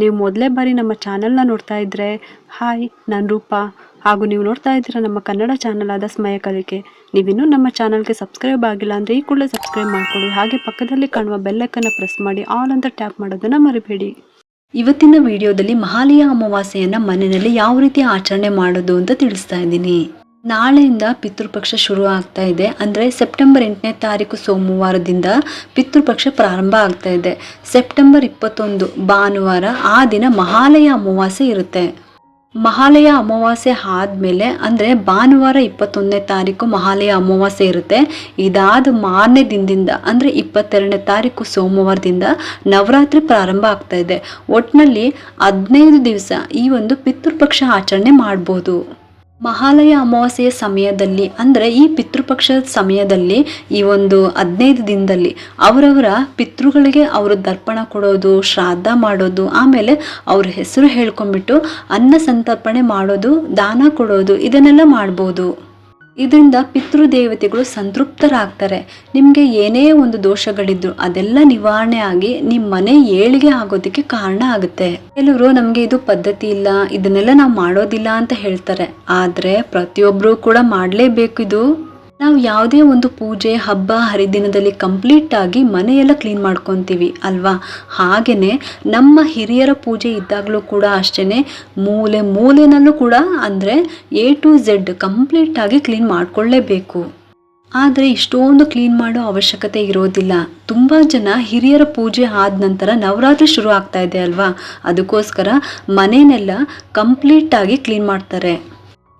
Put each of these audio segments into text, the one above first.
ನೀವು ಮೊದಲೇ ಬಾರಿ ನಮ್ಮ ಚಾನಲ್ನ ನೋಡ್ತಾ ಇದ್ದರೆ ಹಾಯ್, ನಾನು ರೂಪ. ಹಾಗೂ ನೀವು ನೋಡ್ತಾ ಇದ್ದೀರಾ ನಮ್ಮ ಕನ್ನಡ ಚಾನಲ್ ಆದ ಸ್ಮಯ ಕಲಿಕೆ. ನೀವಿನ್ನೂ ನಮ್ಮ ಚಾನಲ್ಗೆ ಸಬ್ಸ್ಕ್ರೈಬ್ ಆಗಿಲ್ಲ ಅಂದರೆ ಈ ಕೂಡಲೇ ಸಬ್ಸ್ಕ್ರೈಬ್ ಮಾಡ್ಕೊಳ್ಳಿ. ಹಾಗೆ ಪಕ್ಕದಲ್ಲಿ ಕಾಣುವ ಬೆಲ್ಲಕ್ಕನ್ನು ಪ್ರೆಸ್ ಮಾಡಿ, ಆಲ್ ಅಂತ ಟ್ಯಾಪ್ ಮಾಡೋದನ್ನು ಮರಿಬೇಡಿ. ಇವತ್ತಿನ ವಿಡಿಯೋದಲ್ಲಿ ಮಹಾಲಯ ಅಮಾವಾಸ್ಯೆಯನ್ನು ಮನೆಯಲ್ಲಿ ಯಾವ ರೀತಿ ಆಚರಣೆ ಮಾಡೋದು ಅಂತ ತಿಳಿಸ್ತಾ ಇದ್ದೀನಿ. ನಾಳೆಯಿಂದ ಪಿತೃಪಕ್ಷ ಶುರು ಆಗ್ತಾ ಇದೆ. ಅಂದರೆ ಸೆಪ್ಟೆಂಬರ್ ಎಂಟನೇ ತಾರೀಕು ಸೋಮವಾರದಿಂದ ಪಿತೃಪಕ್ಷ ಪ್ರಾರಂಭ ಆಗ್ತಾ ಇದೆ. ಸೆಪ್ಟೆಂಬರ್ ಇಪ್ಪತ್ತೊಂದು, ಭಾನುವಾರ ಆ ದಿನ ಮಹಾಲಯ ಅಮಾವಾಸ್ಯೆ ಇರುತ್ತೆ. ಮಹಾಲಯ ಅಮಾವಾಸ್ಯೆ ಆದಮೇಲೆ ಅಂದರೆ ಭಾನುವಾರ ಇಪ್ಪತ್ತೊಂದನೇ ತಾರೀಕು ಮಹಾಲಯ ಅಮಾವಾಸ್ಯೆ ಇರುತ್ತೆ. ಇದಾದ ಮಾರನೇ ದಿನದಿಂದ ಅಂದರೆ ಇಪ್ಪತ್ತೆರಡನೇ ತಾರೀಕು ಸೋಮವಾರದಿಂದ ನವರಾತ್ರಿ ಪ್ರಾರಂಭ ಆಗ್ತಾ ಇದೆ. ಒಟ್ಟಿನಲ್ಲಿ ಹದಿನೈದು ದಿವಸ ಈ ಒಂದು ಪಿತೃಪಕ್ಷ ಆಚರಣೆ ಮಾಡ್ಬೋದು. ಮಹಾಲಯ ಅಮಾವಾಸ್ಯೆಯ ಸಮಯದಲ್ಲಿ, ಅಂದರೆ ಈ ಪಿತೃಪಕ್ಷದ ಸಮಯದಲ್ಲಿ, ಈ ಒಂದು ಹದಿನೈದು ದಿನದಲ್ಲಿ ಅವರವರ ಪಿತೃಗಳಿಗೆ ಅವರು ದರ್ಪಣ ಕೊಡೋದು, ಶ್ರಾದ್ದ ಮಾಡೋದು, ಆಮೇಲೆ ಅವ್ರ ಹೆಸರು ಹೇಳ್ಕೊಂಬಿಟ್ಟು ಅನ್ನ ಸಂತರ್ಪಣೆ ಮಾಡೋದು, ದಾನ ಕೊಡೋದು, ಇದನ್ನೆಲ್ಲ ಮಾಡ್ಬೋದು. ಇದರಿಂದ ಪಿತೃದೇವತೆಗಳು ಸಂತೃಪ್ತರಾಗ್ತಾರೆ. ನಿಮಗೆ ಏನೇ ಒಂದು ದೋಷಗಳಿದ್ರು ಅದೆಲ್ಲ ನಿವಾರಣೆ ಆಗಿ ನಿಮ್ಮ ಮನೆ ಏಳಿಗೆ ಆಗೋದಕ್ಕೆ ಕಾರಣ ಆಗುತ್ತೆ. ಕೆಲವರು ನಮಗೆ ಇದು ಪದ್ಧತಿ ಇಲ್ಲ, ಇದನ್ನೆಲ್ಲ ನಾವು ಮಾಡೋದಿಲ್ಲ ಅಂತ ಹೇಳ್ತಾರೆ. ಆದ್ರೆ ಪ್ರತಿಯೊಬ್ರು ಕೂಡ ಮಾಡಲೇಬೇಕು ಇದು. ನಾವು ಯಾವುದೇ ಒಂದು ಪೂಜೆ, ಹಬ್ಬ, ಹರಿದಿನದಲ್ಲಿ ಕಂಪ್ಲೀಟ್ ಆಗಿ ಮನೆಯೆಲ್ಲ ಕ್ಲೀನ್ ಮಾಡ್ಕೊತೀವಿ, ಅಲ್ವಾ? ಹಾಗೆಯೇ ನಮ್ಮ ಹಿರಿಯರ ಪೂಜೆ ಇದ್ದಾಗಲೂ ಕೂಡ ಅಷ್ಟೇ ಮೂಲೆ ಮೂಲೆನಲ್ಲೂ ಕೂಡ ಅಂದರೆ ಎ ಟು ಝೆಡ್ ಕಂಪ್ಲೀಟ್ ಆಗಿ ಕ್ಲೀನ್ ಮಾಡ್ಕೊಳ್ಳೇಬೇಕು. ಆದರೆ ಇಷ್ಟೊಂದು ಕ್ಲೀನ್ ಮಾಡೋ ಅವಶ್ಯಕತೆ ಇರೋದಿಲ್ಲ. ತುಂಬ ಜನ ಹಿರಿಯರ ಪೂಜೆ ಆದ ನಂತರ ನವರಾತ್ರಿ ಶುರು ಆಗ್ತಾ ಇದೆ, ಅಲ್ವಾ? ಅದಕ್ಕೋಸ್ಕರ ಮನೆಯನ್ನೆಲ್ಲ ಕಂಪ್ಲೀಟಾಗಿ ಕ್ಲೀನ್ ಮಾಡ್ತಾರೆ.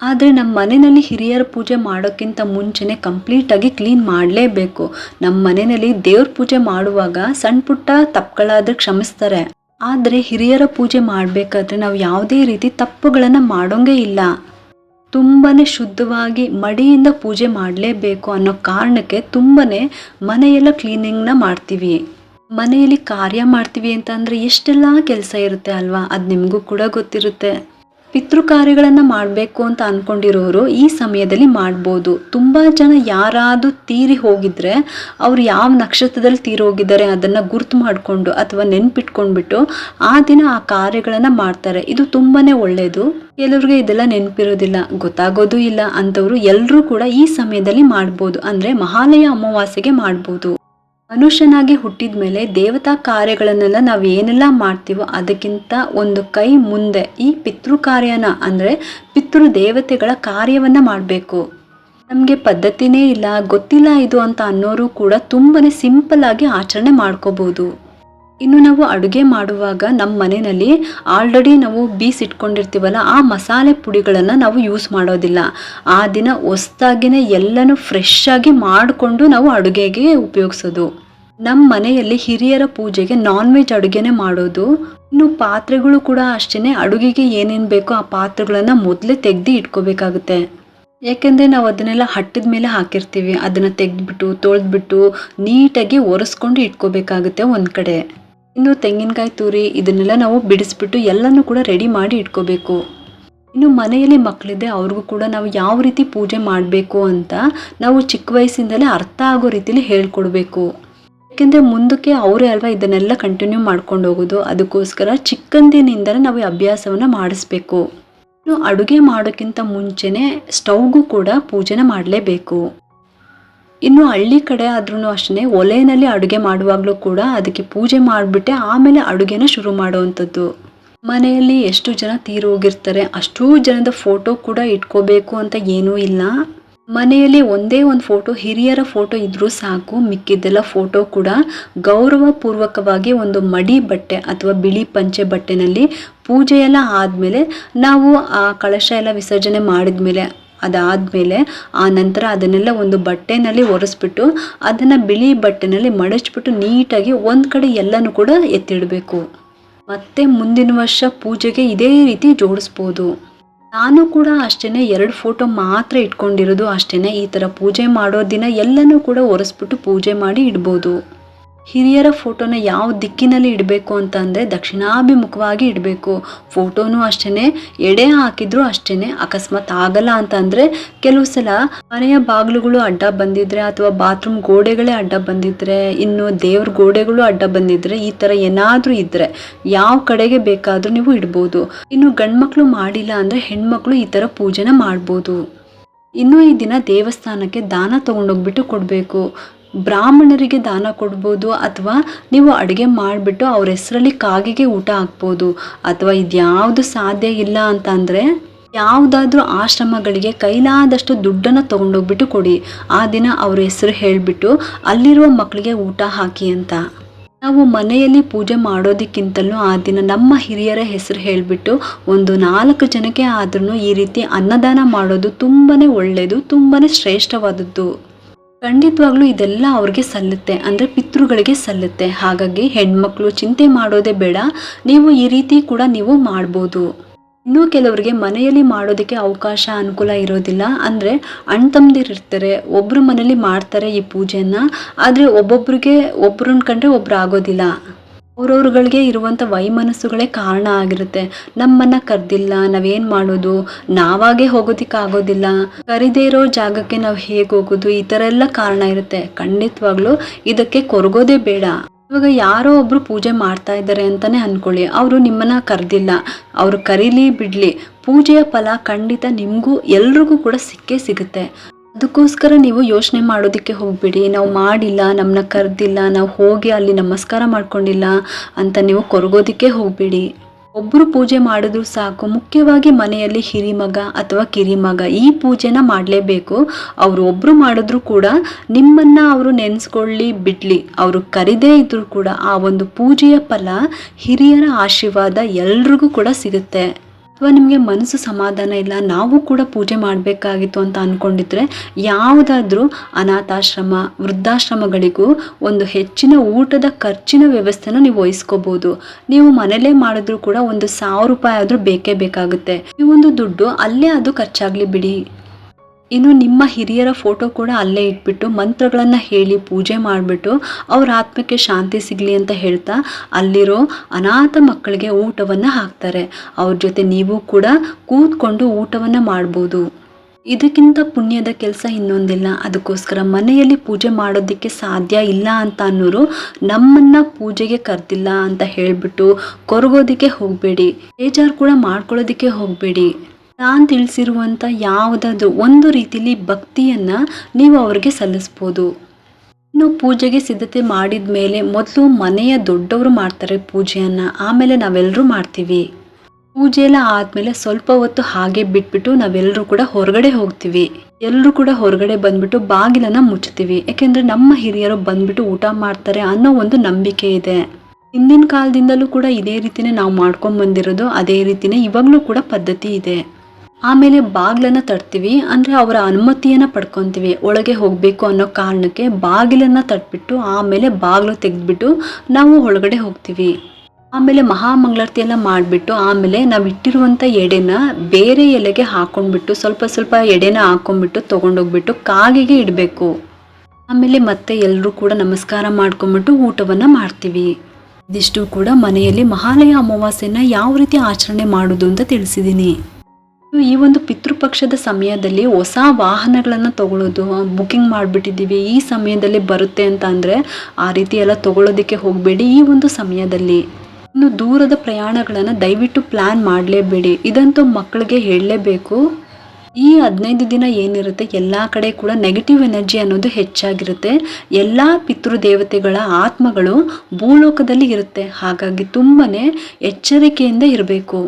ಆದರೆ ನಮ್ಮ ಮನೆಯಲ್ಲಿ ಹಿರಿಯರ ಪೂಜೆ ಮಾಡೋಕ್ಕಿಂತ ಮುಂಚೆನೇ ಕಂಪ್ಲೀಟಾಗಿ ಕ್ಲೀನ್ ಮಾಡಲೇಬೇಕು. ನಮ್ಮ ಮನೆಯಲ್ಲಿ ದೇವ್ರ ಪೂಜೆ ಮಾಡುವಾಗ ಸಣ್ಣ ಪುಟ್ಟ ತಪ್ಪುಗಳಾದ್ರೆ ಕ್ಷಮಿಸ್ತಾರೆ. ಆದರೆ ಹಿರಿಯರ ಪೂಜೆ ಮಾಡಬೇಕಾದ್ರೆ ನಾವು ಯಾವುದೇ ರೀತಿ ತಪ್ಪುಗಳನ್ನು ಮಾಡೋಂಗೇ ಇಲ್ಲ. ತುಂಬಾ ಶುದ್ಧವಾಗಿ ಮಡಿಯಿಂದ ಪೂಜೆ ಮಾಡಲೇಬೇಕು ಅನ್ನೋ ಕಾರಣಕ್ಕೆ ತುಂಬಾ ಮನೆಯೆಲ್ಲ ಕ್ಲೀನಿಂಗ್ನ ಮಾಡ್ತೀವಿ. ಮನೆಯಲ್ಲಿ ಕಾರ್ಯ ಮಾಡ್ತೀವಿ ಅಂತ ಅಂದರೆ ಎಷ್ಟೆಲ್ಲ ಕೆಲಸ ಇರುತ್ತೆ ಅಲ್ವಾ? ಅದು ನಿಮಗೂ ಕೂಡ ಗೊತ್ತಿರುತ್ತೆ. ಪಿತೃ ಕಾರ್ಯಗಳನ್ನು ಮಾಡಬೇಕು ಅಂತ ಅಂದ್ಕೊಂಡಿರೋರು ಈ ಸಮಯದಲ್ಲಿ ಮಾಡ್ಬೋದು. ತುಂಬ ಜನ ಯಾರಾದರೂ ತೀರಿ ಹೋಗಿದ್ರೆ ಅವ್ರು ಯಾವ ನಕ್ಷತ್ರದಲ್ಲಿ ತೀರಿ ಹೋಗಿದ್ದಾರೆ ಅದನ್ನು ಗುರ್ತು ಮಾಡಿಕೊಂಡು ಅಥವಾ ನೆನ್ಪಿಟ್ಕೊಂಡ್ಬಿಟ್ಟು ಆ ದಿನ ಆ ಕಾರ್ಯಗಳನ್ನು ಮಾಡ್ತಾರೆ. ಇದು ತುಂಬಾ ಒಳ್ಳೆಯದು ಕೆಲವ್ರಿಗೆ ಇದೆಲ್ಲ ನೆನಪಿರೋದಿಲ್ಲ, ಗೊತ್ತಾಗೋದು ಇಲ್ಲ. ಅಂಥವ್ರು ಎಲ್ಲರೂ ಕೂಡ ಈ ಸಮಯದಲ್ಲಿ ಮಾಡ್ಬೋದು. ಅಂದರೆ ಮಹಾಲಯ ಅಮಾವಾಸ್ಯೆಗೆ ಮಾಡ್ಬೋದು. ಮನುಷ್ಯನಾಗಿ ಹುಟ್ಟಿದ ಮೇಲೆ ದೇವತಾ ಕಾರ್ಯಗಳನ್ನೆಲ್ಲ ನಾವು ಏನೆಲ್ಲ ಮಾಡ್ತೀವೋ ಅದಕ್ಕಿಂತ ಒಂದು ಕೈ ಮುಂದೆ ಈ ಪಿತೃ ಕಾರ್ಯನ ಅಂದರೆ ಪಿತೃ ದೇವತೆಗಳ ಕಾರ್ಯವನ್ನು ಮಾಡಬೇಕು. ನಮಗೆ ಪದ್ಧತಿನೇ ಇಲ್ಲ, ಗೊತ್ತಿಲ್ಲ ಇದು ಅಂತ ಅನ್ನೋರು ಕೂಡ ತುಂಬನೇ ಸಿಂಪಲ್ ಆಗಿ ಆಚರಣೆ ಮಾಡ್ಕೋಬೋದು. ಇನ್ನು ನಾವು ಅಡುಗೆ ಮಾಡುವಾಗ ನಮ್ಮ ಮನೆಯಲ್ಲಿ ಆಲ್ರೆಡಿ ನಾವು ಬೀಸಿಟ್ಕೊಂಡಿರ್ತೀವಲ್ಲ ಆ ಮಸಾಲೆ ಪುಡಿಗಳನ್ನು ನಾವು ಯೂಸ್ ಮಾಡೋದಿಲ್ಲ. ಆ ದಿನ ಹೊಸ್ದಾಗಿನೇ ಎಲ್ಲನೂ ಫ್ರೆಶ್ ಆಗಿ ಮಾಡಿಕೊಂಡು ನಾವು ಅಡುಗೆಗೆ ಉಪಯೋಗಿಸೋದು. ನಮ್ಮ ಮನೆಯಲ್ಲಿ ಹಿರಿಯರ ಪೂಜೆಗೆ ನಾನ್ ವೆಜ್ ಅಡುಗೆನೆ ಮಾಡೋದು. ಇನ್ನು ಪಾತ್ರೆಗಳು ಕೂಡ ಅಷ್ಟೇ ಅಡುಗೆಗೆ ಏನೇನು ಬೇಕೋ ಆ ಪಾತ್ರೆಗಳನ್ನು ಮೊದಲೇ ತೆಗೆದು ಇಟ್ಕೋಬೇಕಾಗುತ್ತೆ. ಯಾಕೆಂದರೆ ನಾವು ಅದನ್ನೆಲ್ಲ ಹಟ್ಟಿದ ಮೇಲೆ ಹಾಕಿರ್ತೀವಿ. ಅದನ್ನು ತೆಗೆದ್ಬಿಟ್ಟು, ತೊಳೆದ್ಬಿಟ್ಟು ನೀಟಾಗಿ ಒರೆಸ್ಕೊಂಡು ಇಟ್ಕೋಬೇಕಾಗುತ್ತೆ ಒಂದು ಕಡೆ. ಇನ್ನು ತೆಂಗಿನಕಾಯಿ ತುರಿ ಇದನ್ನೆಲ್ಲ ನಾವು ಬಿಡಿಸ್ಬಿಟ್ಟು ಎಲ್ಲನೂ ಕೂಡ ರೆಡಿ ಮಾಡಿ ಇಟ್ಕೋಬೇಕು. ಇನ್ನು ಮನೆಯಲ್ಲಿ ಮಕ್ಕಳಿದೆ ಅವ್ರಿಗೂ ಕೂಡ ನಾವು ಯಾವ ರೀತಿ ಪೂಜೆ ಮಾಡಬೇಕು ಅಂತ ನಾವು ಚಿಕ್ಕ ವಯಸ್ಸಿಂದಲೇ ಅರ್ಥ ಆಗೋ ರೀತಿಲಿ ಹೇಳ್ಕೊಡ್ಬೇಕು. ಯಾಕೆಂದರೆ ಮುಂದಕ್ಕೆ ಅವರೇ ಅಲ್ವಾ ಇದನ್ನೆಲ್ಲ ಕಂಟಿನ್ಯೂ ಮಾಡ್ಕೊಂಡು ಹೋಗೋದು. ಅದಕ್ಕೋಸ್ಕರ ಚಿಕ್ಕಂದಿನಿಂದಲೇ ನಾವು ಈ ಅಭ್ಯಾಸವನ್ನು ಮಾಡಿಸ್ಬೇಕು. ಇನ್ನು ಅಡುಗೆ ಮಾಡೋಕ್ಕಿಂತ ಮುಂಚೆನೇ ಸ್ಟೌಗೂ ಕೂಡ ಪೂಜೆನ ಮಾಡಲೇಬೇಕು. ಇನ್ನು ಹಳ್ಳಿ ಕಡೆ ಆದ್ರೂ ಅಷ್ಟೇ ಒಲೆಯಲ್ಲಿ ಅಡುಗೆ ಮಾಡುವಾಗಲೂ ಕೂಡ ಅದಕ್ಕೆ ಪೂಜೆ ಮಾಡಿಬಿಟ್ಟೆ, ಆಮೇಲೆ ಅಡುಗೆನ ಶುರು ಮಾಡುವಂಥದ್ದು. ಮನೆಯಲ್ಲಿ ಎಷ್ಟು ಜನ ತೀರೋಗಿರ್ತಾರೆ ಅಷ್ಟೂ ಜನದ ಫೋಟೋ ಕೂಡ ಇಟ್ಕೋಬೇಕು ಅಂತ ಏನೂ ಇಲ್ಲ. ಮನೆಯಲ್ಲಿ ಒಂದೇ ಒಂದು ಫೋಟೋ, ಹಿರಿಯರ ಫೋಟೋ ಇದ್ರೂ ಸಾಕು, ಮಿಕ್ಕಿದ್ದೆಲ್ಲ ಫೋಟೋ ಕೂಡ ಗೌರವಪೂರ್ವಕವಾಗಿ ಒಂದು ಮಡಿ ಬಟ್ಟೆ ಅಥವಾ ಬಿಳಿ ಪಂಚೆ ಬಟ್ಟೆನಲ್ಲಿ ಪೂಜೆ ಎಲ್ಲ ಆದಮೇಲೆ ನಾವು ಆ ಕಳಶ ಎಲ್ಲ ವಿಸರ್ಜನೆ ಮಾಡಿದ್ಮೇಲೆ ಅದಾದಮೇಲೆ ಆ ನಂತರ ಅದನ್ನೆಲ್ಲ ಒಂದು ಬಟ್ಟೆನಲ್ಲಿ ಒರೆಸ್ಬಿಟ್ಟು ಅದನ್ನು ಬಿಳಿ ಬಟ್ಟೆನಲ್ಲಿ ಮಡಚ್ಬಿಟ್ಟು ನೀಟಾಗಿ ಒಂದು ಕಡೆ ಎಲ್ಲನೂ ಕೂಡ ಎತ್ತಿಡಬೇಕು. ಮತ್ತೆ ಮುಂದಿನ ವರ್ಷ ಪೂಜೆಗೆ ಇದೇ ರೀತಿ ಜೋಡಿಸ್ಬೋದು. ನಾನು ಕೂಡ ಅಷ್ಟೇ ಎರಡು ಫೋಟೋ ಮಾತ್ರ ಇಟ್ಕೊಂಡಿರೋದು ಅಷ್ಟೇ ಈ ಥರ ಪೂಜೆ ಮಾಡೋ ದಿನ ಎಲ್ಲನೂ ಕೂಡ ಒರೆಸ್ಬಿಟ್ಟು ಪೂಜೆ ಮಾಡಿ ಇಡ್ಬೋದು. ಹಿರಿಯರ ಫೋಟೋನ ಯಾವ ದಿಕ್ಕಿನಲ್ಲಿ ಇಡಬೇಕು ಅಂತಂದರೆ ದಕ್ಷಿಣಾಭಿಮುಖವಾಗಿ ಇಡಬೇಕು. ಫೋಟೋನು ಅಷ್ಟೇ ಎಡೆ ಹಾಕಿದ್ರು ಅಷ್ಟೇ ಅಕಸ್ಮಾತ್ ಆಗಲ್ಲ ಅಂತಂದರೆ ಕೆಲವು ಸಲ ಮನೆಯ ಬಾಗಿಲುಗಳು ಅಡ್ಡ ಬಂದಿದ್ರೆ ಅಥವಾ ಬಾತ್ರೂಮ್ ಗೋಡೆಗಳೇ ಅಡ್ಡ ಬಂದಿದ್ರೆ, ಇನ್ನು ದೇವ್ರ ಗೋಡೆಗಳು ಅಡ್ಡ ಬಂದಿದ್ರೆ ಈ ಥರ ಏನಾದರೂ ಇದ್ದರೆ ಯಾವ ಕಡೆಗೆ ಬೇಕಾದರೂ ನೀವು ಇಡ್ಬೋದು. ಇನ್ನು ಗಂಡ್ಮಕ್ಳು ಮಾಡಿಲ್ಲ ಅಂದರೆ ಹೆಣ್ಮಕ್ಳು ಈ ಥರ ಪೂಜೆನ ಮಾಡ್ಬೋದು. ಇನ್ನು ಈ ದಿನ ದೇವಸ್ಥಾನಕ್ಕೆ ದಾನ ತಗೊಂಡೋಗ್ಬಿಟ್ಟು ಕೊಡಬೇಕು. ಬ್ರಾಹ್ಮಣರಿಗೆ ದಾನ ಕೊಡ್ಬೋದು ಅಥವಾ ನೀವು ಅಡುಗೆ ಮಾಡಿಬಿಟ್ಟು ಅವ್ರ ಹೆಸರಲ್ಲಿ ಕಾಗೆಗೆ ಊಟ ಹಾಕ್ಬೋದು. ಅಥವಾ ಇದ್ಯಾವುದು ಸಾಧ್ಯ ಇಲ್ಲ ಅಂತ ಅಂದರೆ ಯಾವುದಾದ್ರೂ ಆಶ್ರಮಗಳಿಗೆ ಕೈಲಾದಷ್ಟು ದುಡ್ಡನ್ನು ತೊಗೊಂಡೋಗ್ಬಿಟ್ಟು ಕೊಡಿ. ಆ ದಿನ ಅವ್ರ ಹೆಸರು ಹೇಳಿಬಿಟ್ಟು ಅಲ್ಲಿರುವ ಮಕ್ಕಳಿಗೆ ಊಟ ಹಾಕಿ ಅಂತ. ನಾವು ಮನೆಯಲ್ಲಿ ಪೂಜೆ ಮಾಡೋದಕ್ಕಿಂತಲೂ ಆ ದಿನ ನಮ್ಮ ಹಿರಿಯರ ಹೆಸರು ಹೇಳಿಬಿಟ್ಟು ಒಂದು ನಾಲ್ಕು ಜನಕ್ಕೆ ಆದ್ರೂ ಈ ರೀತಿ ಅನ್ನದಾನ ಮಾಡೋದು ತುಂಬಾ ಒಳ್ಳೆಯದು ತುಂಬಾ ಶ್ರೇಷ್ಠವಾದದ್ದು. ಖಂಡಿತವಾಗ್ಲೂ ಇದೆಲ್ಲ ಅವ್ರಿಗೆ ಸಲ್ಲುತ್ತೆ, ಅಂದರೆ ಪಿತೃಗಳಿಗೆ ಸಲ್ಲುತ್ತೆ. ಹಾಗಾಗಿ ಹೆಣ್ಮಕ್ಳು ಚಿಂತೆ ಮಾಡೋದೇ ಬೇಡ, ನೀವು ಈ ರೀತಿ ಕೂಡ ನೀವು ಮಾಡ್ಬೋದು. ಇನ್ನೂ ಕೆಲವರಿಗೆ ಮನೆಯಲ್ಲಿ ಮಾಡೋದಕ್ಕೆ ಅವಕಾಶ ಅನುಕೂಲ ಇರೋದಿಲ್ಲ, ಅಂದರೆ ಅಣ್ಣ ತಮ್ಮದಿರಿರ್ತಾರೆ ಒಬ್ಬರು ಮನೇಲಿ ಮಾಡ್ತಾರೆ ಈ ಪೂಜೆಯನ್ನು, ಆದರೆ ಒಬ್ಬೊಬ್ರಿಗೆ, ಒಬ್ರನ್ನ ಕಂಡ್ರೆ ಒಬ್ರು ಆಗೋದಿಲ್ಲ ಅವ್ರವ್ರುಗಳಿಗೆ ಇರುವಂಥ ವೈಮನಸ್ಸುಗಳೇ ಕಾರಣ ಆಗಿರುತ್ತೆ. ನಮ್ಮನ್ನ ಕರೆದಿಲ್ಲ, ನಾವೇನು ಮಾಡೋದು? ನಾವಾಗೆ ಹೋಗೋದಿಕ್ಕೆ ಆಗೋದಿಲ್ಲ. ಕರಿದೇ ಇರೋ ಜಾಗಕ್ಕೆ ನಾವು ಹೇಗೆ ಹೋಗೋದು? ಈ ಥರ ಎಲ್ಲ ಕಾರಣ ಇರುತ್ತೆ. ಖಂಡಿತವಾಗ್ಲೂ ಇದಕ್ಕೆ ಕೊರಗೋದೇ ಬೇಡ. ಇವಾಗ ಯಾರೋ ಒಬ್ರು ಪೂಜೆ ಮಾಡ್ತಾ ಇದ್ದಾರೆ ಅಂತಾನೆ ಅನ್ಕೊಳ್ಳಿ. ಅವರು ನಿಮ್ಮನ್ನ ಕರೆದಿಲ್ಲ. ಅವ್ರು ಕರೀಲಿ ಬಿಡ್ಲಿ. ಪೂಜೆಯ ಫಲ ಖಂಡಿತ ನಿಮಗೂ ಎಲ್ರಿಗೂ ಕೂಡ ಸಿಕ್ಕೇ ಸಿಗುತ್ತೆ. ಅದಕ್ಕೋಸ್ಕರ ನೀವು ಯೋಚನೆ ಮಾಡೋದಕ್ಕೆ ಹೋಗ್ಬೇಡಿ. ನಾವು ಮಾಡಿಲ್ಲ ನಮ್ಮನ್ನ ಕರೆದಿಲ್ಲ, ನಾವು ಹೋಗಿ ಅಲ್ಲಿ ನಮಸ್ಕಾರ ಮಾಡ್ಕೊಂಡಿಲ್ಲ ಅಂತ ನೀವು ಕೊರಗೋದಕ್ಕೆ ಹೋಗಬೇಡಿ. ಒಬ್ಬರು ಪೂಜೆ ಮಾಡಿದ್ರು ಸಾಕು. ಮುಖ್ಯವಾಗಿ ಮನೆಯಲ್ಲಿ ಹಿರಿಮಗ ಅಥವಾ ಕಿರಿಮಗ ಈ ಪೂಜೆನ ಮಾಡಲೇಬೇಕು. ಅವರು ಒಬ್ಬರು ಮಾಡಿದ್ರು ಕೂಡ ನಿಮ್ಮನ್ನ ಅವರು ನೆನೆಸ್ಕೊಳ್ಳಿ, ಬಿಡ್ಲಿ. ಅವರು ಕರಿದೇ ಇದ್ದರೂ ಕೂಡ ಆ ಒಂದು ಪೂಜೆಯ ಫಲ ಹಿರಿಯರ ಆಶೀರ್ವಾದ ಎಲ್ರಿಗೂ ಕೂಡ ಸಿಗುತ್ತೆ. ಅಥವಾ ನಿಮಗೆ ಮನಸ್ಸು ಸಮಾಧಾನ ಇಲ್ಲ, ನಾವು ಕೂಡ ಪೂಜೆ ಮಾಡಬೇಕಾಗಿತ್ತು ಅಂತ ಅಂದ್ಕೊಂಡಿದ್ರೆ ಯಾವುದಾದ್ರೂ ಅನಾಥಾಶ್ರಮ, ವೃದ್ಧಾಶ್ರಮಗಳಿಗೂ ಒಂದು ಹೆಚ್ಚಿನ ಊಟದ ಖರ್ಚಿನ ವ್ಯವಸ್ಥೆನ ನೀವು ವಹಿಸ್ಕೋಬಹುದು ನೀವು ಮನೇಲೇ ಮಾಡಿದ್ರು ಕೂಡ ಒಂದು ಸಾವಿರ ರೂಪಾಯಿ ಆದರೂ ಬೇಕೇ ಬೇಕಾಗುತ್ತೆ. ಈ ಒಂದು ದುಡ್ಡು ಅಲ್ಲೇ ಅದು ಖರ್ಚಾಗ್ಲಿ ಬಿಡಿ. ಇನ್ನು ನಿಮ್ಮ ಹಿರಿಯರ ಫೋಟೋ ಕೂಡ ಅಲ್ಲೇ ಇಟ್ಬಿಟ್ಟು, ಮಂತ್ರಗಳನ್ನು ಹೇಳಿ ಪೂಜೆ ಮಾಡಿಬಿಟ್ಟು ಅವ್ರ ಆತ್ಮಕ್ಕೆ ಶಾಂತಿ ಸಿಗಲಿ ಅಂತ ಹೇಳ್ತಾ ಅಲ್ಲಿರೋ ಅನಾಥ ಮಕ್ಕಳಿಗೆ ಊಟವನ್ನು ಹಾಕ್ತಾರೆ. ಅವ್ರ ಜೊತೆ ನೀವು ಕೂಡ ಕೂತ್ಕೊಂಡು ಊಟವನ್ನು ಮಾಡ್ಬೋದು. ಇದಕ್ಕಿಂತ ಪುಣ್ಯದ ಕೆಲಸ ಇನ್ನೊಂದಿಲ್ಲ. ಅದಕ್ಕೋಸ್ಕರ ಮನೆಯಲ್ಲಿ ಪೂಜೆ ಮಾಡೋದಕ್ಕೆ ಸಾಧ್ಯ ಇಲ್ಲ ಅಂತ ಅನ್ನೋರು ನಮ್ಮನ್ನ ಪೂಜೆಗೆ ಕರೆದಿಲ್ಲ ಅಂತ ಹೇಳಿಬಿಟ್ಟು ಕೊರಗೋದಕ್ಕೆ ಹೋಗಬೇಡಿ. ಬೇಜಾರು ಕೂಡ ಮಾಡ್ಕೊಳ್ಳೋದಕ್ಕೆ ಹೋಗಬೇಡಿ. ನಾನು ತಿಳಿಸಿರುವಂಥ ಯಾವುದಾದ್ರೂ ಒಂದು ರೀತಿಯಲ್ಲಿ ಭಕ್ತಿಯನ್ನು ನೀವು ಅವ್ರಿಗೆ ಸಲ್ಲಿಸ್ಬೋದು. ಇನ್ನು ಪೂಜೆಗೆ ಸಿದ್ಧತೆ ಮಾಡಿದ ಮೇಲೆ ಮೊದಲು ಮನೆಯ ದೊಡ್ಡವರು ಮಾಡ್ತಾರೆ ಪೂಜೆಯನ್ನು, ಆಮೇಲೆ ನಾವೆಲ್ಲರೂ ಮಾಡ್ತೀವಿ. ಪೂಜೆ ಎಲ್ಲ ಆದಮೇಲೆ ಸ್ವಲ್ಪ ಹೊತ್ತು ಹಾಗೆ ಬಿಟ್ಬಿಟ್ಟು ನಾವೆಲ್ಲರೂ ಕೂಡ ಹೊರಗಡೆ ಹೋಗ್ತೀವಿ. ಎಲ್ಲರೂ ಕೂಡ ಹೊರಗಡೆ ಬಂದ್ಬಿಟ್ಟು ಬಾಗಿಲನ್ನು ಮುಚ್ತೀವಿ ಯಾಕೆಂದರೆ ನಮ್ಮ ಹಿರಿಯರು ಬಂದ್ಬಿಟ್ಟು ಊಟ ಮಾಡ್ತಾರೆ ಅನ್ನೋ ಒಂದು ನಂಬಿಕೆ ಇದೆ. ಹಿಂದಿನ ಕಾಲದಿಂದಲೂ ಕೂಡ ಇದೇ ರೀತಿನೇ ನಾವು ಮಾಡ್ಕೊಂಡು ಬಂದಿರೋದು, ಅದೇ ರೀತಿನೇ ಇವಾಗಲೂ ಕೂಡ ಪದ್ಧತಿ ಇದೆ. ಆಮೇಲೆ ಬಾಗಿಲನ್ನು ತಟ್ತೀವಿ. ಅಂದರೆ ಅವರ ಅನುಮತಿಯನ್ನು ಪಡ್ಕೊತೀವಿ. ಒಳಗೆ ಹೋಗಬೇಕು ಅನ್ನೋ ಕಾರಣಕ್ಕೆ ಬಾಗಿಲನ್ನು ತಟ್ಬಿಟ್ಟು ಆಮೇಲೆ ಬಾಗಿಲು ತೆಗೆದ್ಬಿಟ್ಟು ನಾವು ಒಳಗಡೆ ಹೋಗ್ತೀವಿ. ಆಮೇಲೆ ಮಹಾಮಂಗಳಾರತಿ ಎಲ್ಲ ಮಾಡಿಬಿಟ್ಟು ಆಮೇಲೆ ನಾವು ಇಟ್ಟಿರುವಂಥ ಎಡೆನ ಬೇರೆ ಎಲೆಗೆ ಹಾಕೊಂಡ್ಬಿಟ್ಟು ಸ್ವಲ್ಪ ಸ್ವಲ್ಪ ಎಡೆನ ಹಾಕೊಂಡ್ಬಿಟ್ಟು ತೊಗೊಂಡೋಗ್ಬಿಟ್ಟು ಕಾಗೆಗೆ ಇಡಬೇಕು. ಆಮೇಲೆ ಮತ್ತೆ ಎಲ್ಲರೂ ಕೂಡ ನಮಸ್ಕಾರ ಮಾಡ್ಕೊಂಬಿಟ್ಟು ಊಟವನ್ನು ಮಾಡ್ತೀವಿ. ಇದಿಷ್ಟು ಕೂಡ ಮನೆಯಲ್ಲಿ ಮಹಾಲಯ ಅಮಾವಾಸ್ಯೆನ ಯಾವ ರೀತಿ ಆಚರಣೆ ಮಾಡೋದು ಅಂತ ತಿಳಿಸಿದ್ದೀನಿ ಈ ಒಂದು ಪಿತೃಪಕ್ಷದ ಸಮಯದಲ್ಲಿ ಹೊಸ ವಾಹನಗಳನ್ನು ತಗೊಳ್ಳೋದು ಬುಕಿಂಗ್ ಮಾಡಿಬಿಟ್ಟಿದ್ದೀವಿ, ಈ ಸಮಯದಲ್ಲಿ ಬರುತ್ತೆ ಅಂತ ಅಂದರೆ ಆ ರೀತಿ ಎಲ್ಲ ತಗೊಳ್ಳೋದಕ್ಕೆ ಹೋಗಬೇಡಿ. ಈ ಒಂದು ಸಮಯದಲ್ಲಿ ಇನ್ನು ದೂರದ ಪ್ರಯಾಣಗಳನ್ನು ದಯವಿಟ್ಟು ಪ್ಲ್ಯಾನ್ ಮಾಡಲೇಬೇಡಿ. ಇದಂತೂ ಮಕ್ಕಳಿಗೆ ಹೇಳಲೇಬೇಕು. ಈ ಹದಿನೈದು ದಿನ ಏನಿರುತ್ತೆ, ಎಲ್ಲ ಕಡೆ ಕೂಡ ನೆಗೆಟಿವ್ ಎನರ್ಜಿ ಅನ್ನೋದು ಹೆಚ್ಚಾಗಿರುತ್ತೆ. ಎಲ್ಲ ಪಿತೃದೇವತೆಗಳ ಆತ್ಮಗಳು ಭೂಲೋಕದಲ್ಲಿ ಇರುತ್ತೆ. ಹಾಗಾಗಿ ತುಂಬಾ ಎಚ್ಚರಿಕೆಯಿಂದ ಇರಬೇಕು.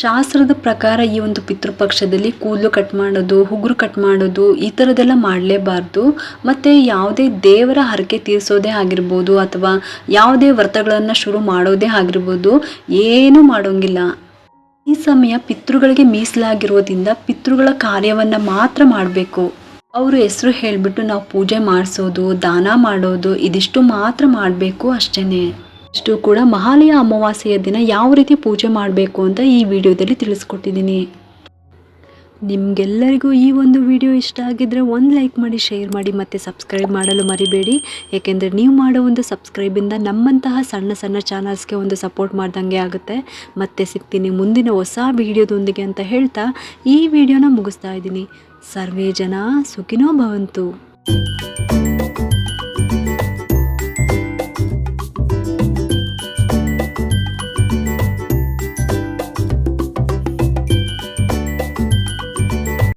ಶಾಸ್ತ್ರದ ಪ್ರಕಾರ ಈ ಒಂದು ಪಿತೃಪಕ್ಷದಲ್ಲಿ ಕೂದಲು ಕಟ್ ಮಾಡೋದು, ಉಗುರು ಕಟ್ ಮಾಡೋದು, ಈ ಥರದ್ದೆಲ್ಲ ಮಾಡಲೇಬಾರ್ದು. ಮತ್ತು ಯಾವುದೇ ದೇವರ ಹರಕೆ ತೀರಿಸೋದೇ ಆಗಿರ್ಬೋದು ಅಥವಾ ಯಾವುದೇ ವ್ರತಗಳನ್ನು ಶುರು ಮಾಡೋದೇ ಆಗಿರ್ಬೋದು, ಏನೂ ಮಾಡೋಂಗಿಲ್ಲ. ಈ ಸಮಯ ಪಿತೃಗಳಿಗೆ ಮೀಸಲಾಗಿರೋದ್ರಿಂದ ಪಿತೃಗಳ ಕಾರ್ಯವನ್ನು ಮಾತ್ರ ಮಾಡಬೇಕು. ಅವರು ಹೆಸರು ಹೇಳಿಬಿಟ್ಟು ನಾವು ಪೂಜೆ ಮಾಡಿಸೋದು, ದಾನ ಮಾಡೋದು, ಇದಿಷ್ಟು ಮಾತ್ರ ಮಾಡಬೇಕು ಅಷ್ಟೇ ಇಷ್ಟು ಕೂಡ ಮಹಾಲಯ ಅಮಾವಾಸ್ಯೆಯ ದಿನ ಯಾವ ರೀತಿ ಪೂಜೆ ಮಾಡಬೇಕು ಅಂತ ಈ ವಿಡಿಯೋದಲ್ಲಿ ತಿಳಿಸ್ಕೊಟ್ಟಿದ್ದೀನಿ. ನಿಮಗೆಲ್ಲರಿಗೂ ಈ ಒಂದು ವಿಡಿಯೋ ಇಷ್ಟ ಆಗಿದ್ದರೆ ಒಂದು ಲೈಕ್ ಮಾಡಿ, ಶೇರ್ ಮಾಡಿ ಮತ್ತು ಸಬ್ಸ್ಕ್ರೈಬ್ ಮಾಡಲು ಮರಿಬೇಡಿ. ಏಕೆಂದರೆ ನೀವು ಮಾಡೋ ಒಂದು ಸಬ್ಸ್ಕ್ರೈಬಿಂದ ನಮ್ಮಂತಹ ಸಣ್ಣ ಸಣ್ಣ ಚಾನಲ್ಸ್ಗೆ ಒಂದು ಸಪೋರ್ಟ್ ಮಾಡ್ದಂಗೆ ಆಗುತ್ತೆ. ಮತ್ತೆ ಸಿಗ್ತೀನಿ ಮುಂದಿನ ಹೊಸ ವಿಡಿಯೋದೊಂದಿಗೆ ಅಂತ ಹೇಳ್ತಾ ಈ ವಿಡಿಯೋನ ಮುಗಿಸ್ತಾ ಇದ್ದೀನಿ. ಸರ್ವೇ ಜನ ಸುಖಿನೋ ಭವಂತು.